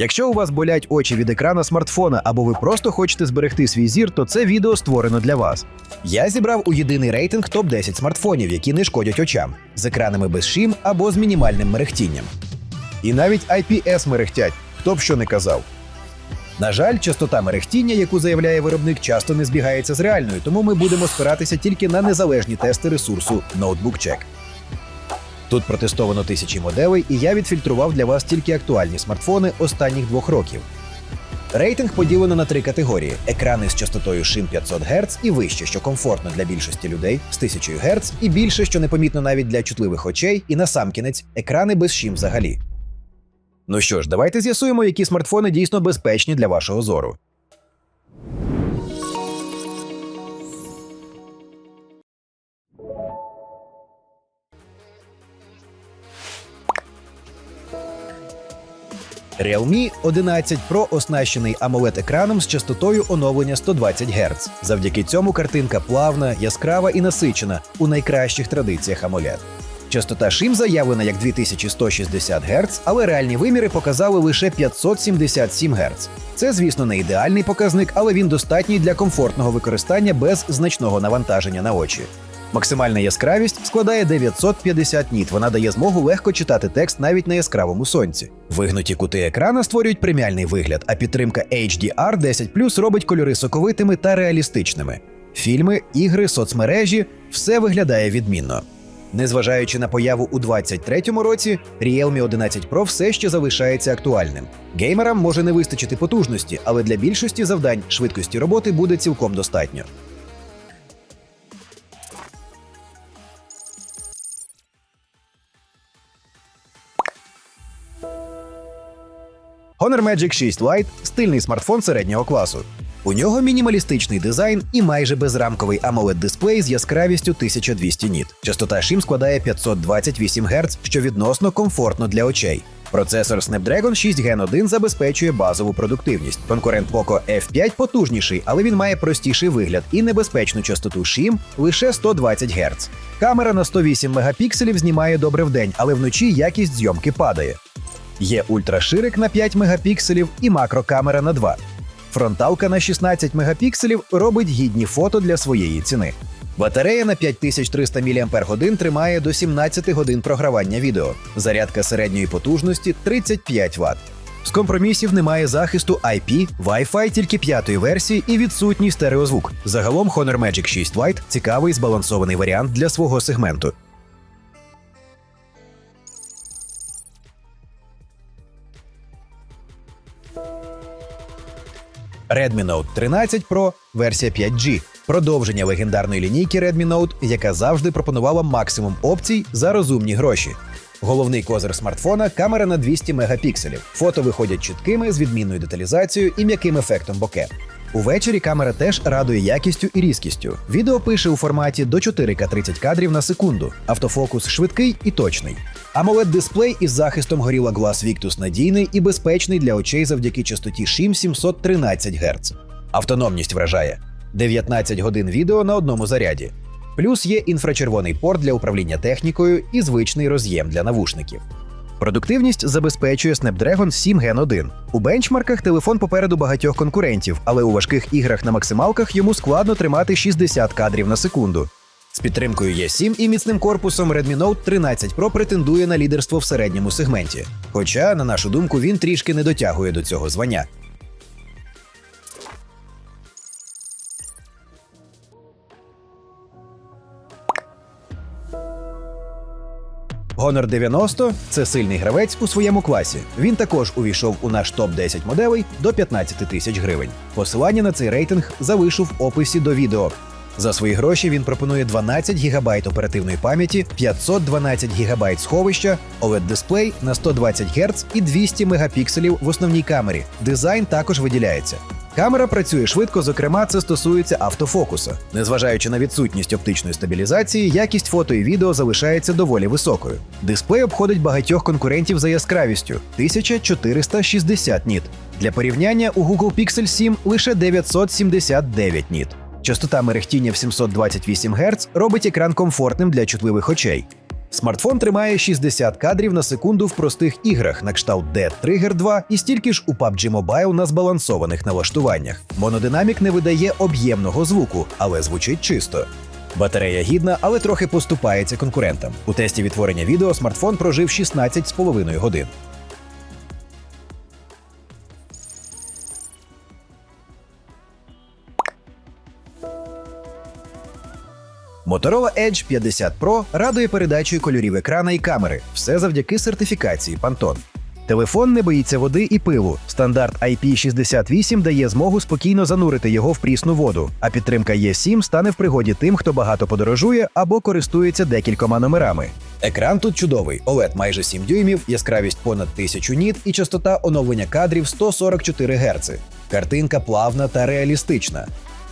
Якщо у вас болять очі від екрана смартфона або ви просто хочете зберегти свій зір, то це відео створено для вас. Я зібрав у єдиний рейтинг топ 10 смартфонів, які не шкодять очам, з екранами без шим або з мінімальним мерехтінням. І навіть IPS мерехтять, хто б що не казав. На жаль, частота мерехтіння, яку заявляє виробник, часто не збігається з реальною, тому ми будемо спиратися тільки на незалежні тести ресурсу Notebook Check. Тут протестовано тисячі моделей, і я відфільтрував для вас тільки актуальні смартфони останніх двох років. Рейтинг поділено на три категорії: екрани з частотою шим 500 Гц і вище, що комфортно для більшості людей з 1000 Гц, і більше, що непомітно навіть для чутливих очей, і насамкінець екрани без шим взагалі. Ну що ж, давайте з'ясуємо, які смартфони дійсно безпечні для вашого зору. Realme 11 Pro оснащений amoled екраном з частотою оновлення 120 Гц. Завдяки цьому картинка плавна, яскрава і насичена у найкращих традиціях AMOLED. Частота шим заявлена як 2160 Гц, але реальні виміри показали лише 577 Гц. Це, звісно, не ідеальний показник, але він достатній для комфортного використання без значного навантаження на очі. Максимальна яскравість складає 950 ніт. Вона дає змогу легко читати текст навіть на яскравому сонці. Вигнуті кути екрана створюють преміальний вигляд, а підтримка HDR 10 робить кольори соковитими та реалістичними. Фільми, ігри, соцмережі все виглядає відмінно. Незважаючи на появу у 2023 році, Realme 11 Pro все ще залишається актуальним. Геймерам може не вистачити потужності, але для більшості завдань швидкості роботи буде цілком достатньо. Honor Magic 6 Lite – стильний смартфон середнього класу. У нього мінімалістичний дизайн і майже безрамковий amoled дисплей з яскравістю 1200 ніт. Частота шим складає 528 Гц, що відносно комфортно для очей. Процесор Snapdragon 6 Gen 1 забезпечує базову продуктивність. Конкурент Poco F5 потужніший, але він має простіший вигляд і небезпечну частоту шим лише 120 Гц. Камера на 108 мегапікселів знімає добре вдень, але вночі якість зйомки падає. Є ультраширик на 5 мегапікселів і макрокамера на 2. Фронталка на 16 мегапікселів робить гідні фото для своєї ціни. Батарея на 5300 мАч тримає до 17 годин програвання відео. Зарядка середньої потужності 35 Вт. З компромісів немає захисту IP, Wi-Fi тільки п'ятої версії і відсутній стереозвук. Загалом Honor Magic 6 Lite – цікавий збалансований варіант для свого сегменту. Redmi Note 13 Pro версія 5G. Продовження легендарної лінійки Redmi Note, яка завжди пропонувала максимум опцій за розумні гроші. Головний козир смартфона камера на 200 мегапікселів. Фото виходять чіткими з відмінною деталізацією і м'яким ефектом боке. Увечері камера теж радує якістю і різкістю. Відео пише у форматі до 4К 30 кадрів на секунду. Автофокус швидкий і точний. amoled дисплей із захистом Gorilla Glass Victus надійний і безпечний для очей завдяки частоті шим 713 Гц. Автономність вражає 19 годин відео на одному заряді. Плюс є інфрачервоний порт для управління технікою і звичний роз'єм для навушників. Продуктивність забезпечує Snapdragon 7 Gen 1. У бенчмарках телефон попереду багатьох конкурентів, але у важких іграх на максималках йому складно тримати 60 кадрів на секунду. З підтримкою E7 і міцним корпусом Redmi Note 13 Pro претендує на лідерство в середньому сегменті. Хоча, на нашу думку, він трішки не дотягує до цього звання. Honor 90 – це сильний гравець у своєму класі. Він також увійшов у наш топ 10 моделей до 15 тисяч гривень. Посилання на цей рейтинг залишу в описі до відео. За свої гроші він пропонує 12 ГБ оперативної пам'яті, 512 ГБ сховища, oled дисплей на 120 Гц і 200 мегапікселів в основній камері. Дизайн також виділяється. Камера працює швидко, зокрема, це стосується автофокусу. Незважаючи на відсутність оптичної стабілізації, якість фото і відео залишається доволі високою. Дисплей обходить багатьох конкурентів за яскравістю 1460 ніт. Для порівняння у Google Pixel 7 лише 979 ніт. Частота мерехтіння в 728 Гц робить екран комфортним для чутливих очей. Смартфон тримає 60 кадрів на секунду в простих іграх на кшталт Dead Trigger 2 і стільки ж у PUBG Mobile на збалансованих налаштуваннях. Монодинамік не видає об'ємного звуку, але звучить чисто. Батарея гідна, але трохи поступається конкурентам. У тесті відтворення відео смартфон прожив 16,5 годин. Motorola Edge 50 Pro радує передачею кольорів екрана і камери. Все завдяки сертифікації Pantone. Телефон не боїться води і пилу. Стандарт IP68 дає змогу спокійно занурити його в прісну воду, а підтримка E7 стане в пригоді тим, хто багато подорожує або користується декількома номерами. Екран тут чудовий: OLED майже 7 дюймів, яскравість понад 1000 ніт і частота оновлення кадрів 144 Гц. Картинка плавна та реалістична.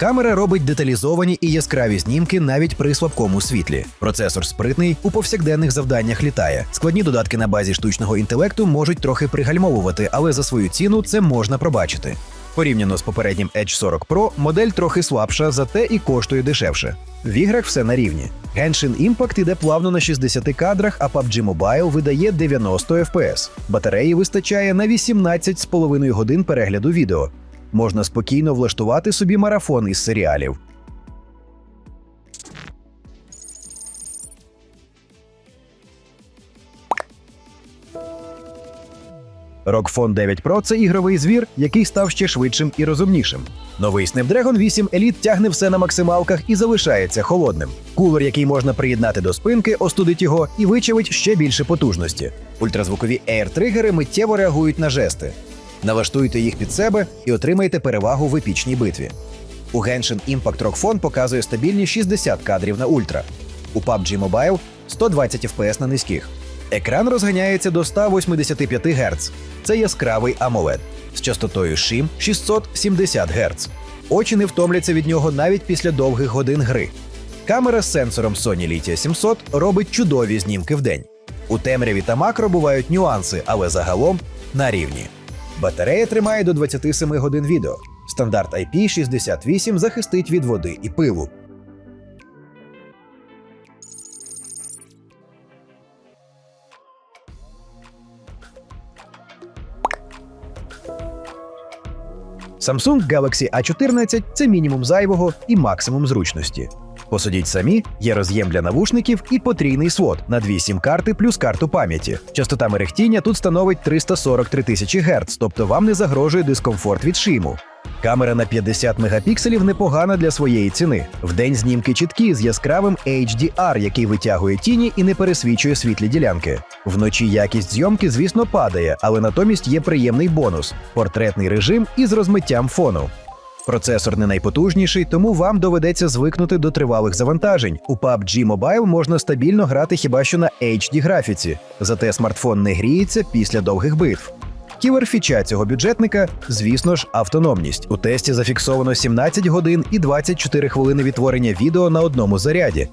Камера робить деталізовані і яскраві знімки навіть при слабкому світлі. Процесор спритний у повсякденних завданнях літає. Складні додатки на базі штучного інтелекту можуть трохи пригальмовувати, але за свою ціну це можна пробачити. Порівняно з попереднім Edge 40 Pro, модель трохи слабша, зате і коштує дешевше. В іграх все на рівні. Genshin Impact іде плавно на 60 кадрах, а PUBG Mobile видає 90 FPS. Батареї вистачає на 18,5 годин перегляду відео. Можна спокійно влаштувати собі марафон із серіалів. Phone 9 Pro – це ігровий звір, який став ще швидшим і розумнішим. Новий Snapdragon 8 Elite тягне все на максималках і залишається холодним. Кулер, який можна приєднати до спинки, остудить його і вичавить ще більше потужності. Ультразвукові Air-тригери миттєво реагують на жести. Налаштуйте їх під себе і отримаєте перевагу в епічній битві. У Genshin Impact Phone показує стабільні 60 кадрів на ультра. У PUBG Mobile 120 FPS на низьких. Екран розганяється до 185 Гц. Це яскравий AMOLED з частотою шим 670 Гц. Очі не втомляться від нього навіть після довгих годин гри. Камера з сенсором Sony Litia 700 робить чудові знімки в день. У темряві та макро бувають нюанси, але загалом на рівні. Батарея тримає до 27 годин відео. Стандарт IP68 захистить від води і пилу. Samsung Galaxy A14 це мінімум зайвого і максимум зручності. Посудіть самі, є роз'єм для навушників і потрійний свод на дві сім-карти плюс карту пам'яті. Частота мерехтіння тут становить 343 тисячі Гц, тобто вам не загрожує дискомфорт від шиму. Камера на 50 мегапікселів непогана для своєї ціни. Вдень знімки чіткі з яскравим HDR, який витягує тіні і не пересвічує світлі ділянки. Вночі якість зйомки, звісно, падає, але натомість є приємний бонус портретний режим із розмиттям фону. Процесор не найпотужніший, тому вам доведеться звикнути до тривалих завантажень. У PUBG Mobile можна стабільно грати хіба що на HD графіці, зате смартфон не гріється після довгих битв. Ківерфіча цього бюджетника, звісно ж, автономність. У тесті зафіксовано 17 годин і 24 хвилини відтворення відео на одному заряді.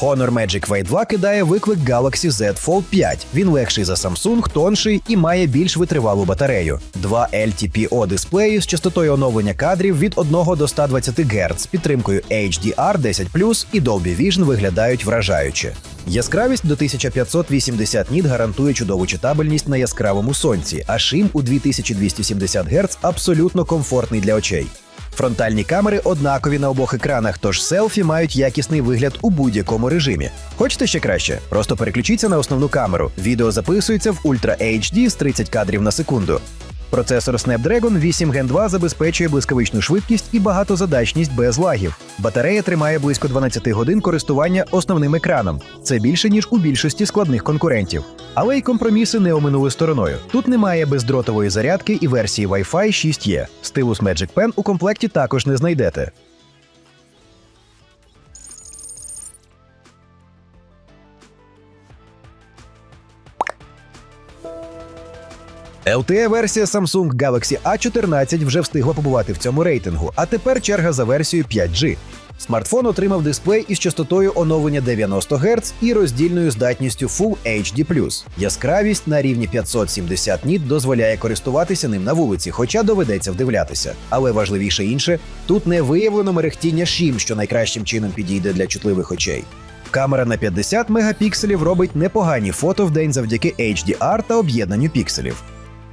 Honor Magic Way 2 кидає виклик Galaxy Z Fold 5. Він легший за Samsung, тонший і має більш витривалу батарею. Два LTPO дисплеї з частотою оновлення кадрів від 1 до 120 Гц підтримкою HDR 10 і Dolby Vision виглядають вражаюче. Яскравість до 1580 ніт гарантує чудову читабельність на яскравому сонці, а шим у 2270 Гц абсолютно комфортний для очей. Фронтальні камери однакові на обох екранах, тож селфі мають якісний вигляд у будь-якому режимі. Хочете ще краще? Просто переключіться на основну камеру. Відео записується в Ultra HD з 30 кадрів на секунду. Процесор Snapdragon 8 Gen 2 забезпечує блискавичну швидкість і багатозадачність без лагів. Батарея тримає близько 12 годин користування основним екраном. Це більше ніж у більшості складних конкурентів. Але й компроміси не оминули стороною. Тут немає бездротової зарядки і версії Wi-Fi 6E. Стилус Magic Pen у комплекті також не знайдете. LTE-версія Samsung Galaxy A14 вже встигла побувати в цьому рейтингу, а тепер черга за версією 5G. Смартфон отримав дисплей із частотою оновлення 90 Гц і роздільною здатністю Full HD+. Яскравість на рівні 570 ніт дозволяє користуватися ним на вулиці, хоча доведеться вдивлятися. Але важливіше інше, тут не виявлено мерехтіння шім, що найкращим чином підійде для чутливих очей. Камера на 50 мегапікселів робить непогані фото в день завдяки HDR та об'єднанню пікселів.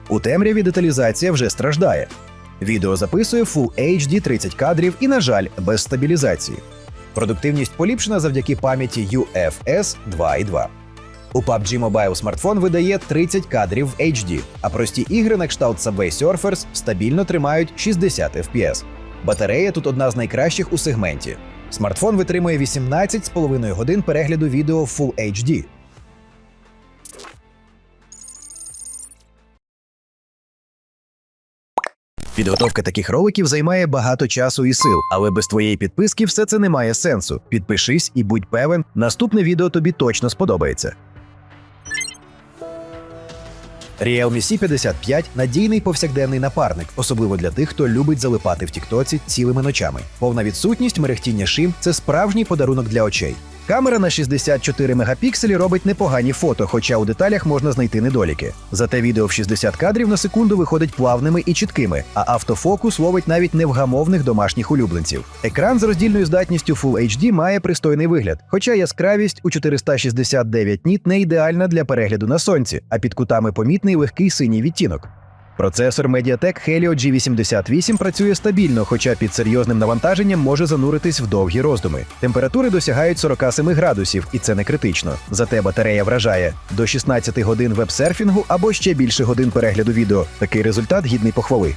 У темряві деталізація вже страждає. Відео записує Full HD 30 кадрів і, на жаль, без стабілізації. Продуктивність поліпшена завдяки пам'яті UFS 2.2. У PUBG Mobile смартфон видає 30 кадрів в HD, а прості ігри на кшталт Subway Surfers стабільно тримають 60 FPS. Батарея тут одна з найкращих у сегменті. Смартфон витримує 18,5 годин перегляду відео Full HD. Підготовка таких роликів займає багато часу і сил, але без твоєї підписки все це не має сенсу. Підпишись і будь певен, наступне відео тобі точно сподобається. Realme C55 – надійний повсякденний напарник, особливо для тих, хто любить залипати в Тіктоці цілими ночами. Повна відсутність мерехтіння шим це справжній подарунок для очей. Камера на 64 мегапікселі робить непогані фото, хоча у деталях можна знайти недоліки. Зате відео в 60 кадрів на секунду виходить плавними і чіткими, а автофокус ловить навіть невгамовних домашніх улюбленців. Екран з роздільною здатністю Full HD має пристойний вигляд, хоча яскравість у 469 ніт не ідеальна для перегляду на сонці, а під кутами помітний легкий синій відтінок. Процесор Mediatek Helio G88 працює стабільно, хоча під серйозним навантаженням може зануритись в довгі роздуми. Температури досягають 47 градусів, і це не критично. Зате батарея вражає до 16 годин веб-серфінгу або ще більше годин перегляду відео. Такий результат гідний похвали.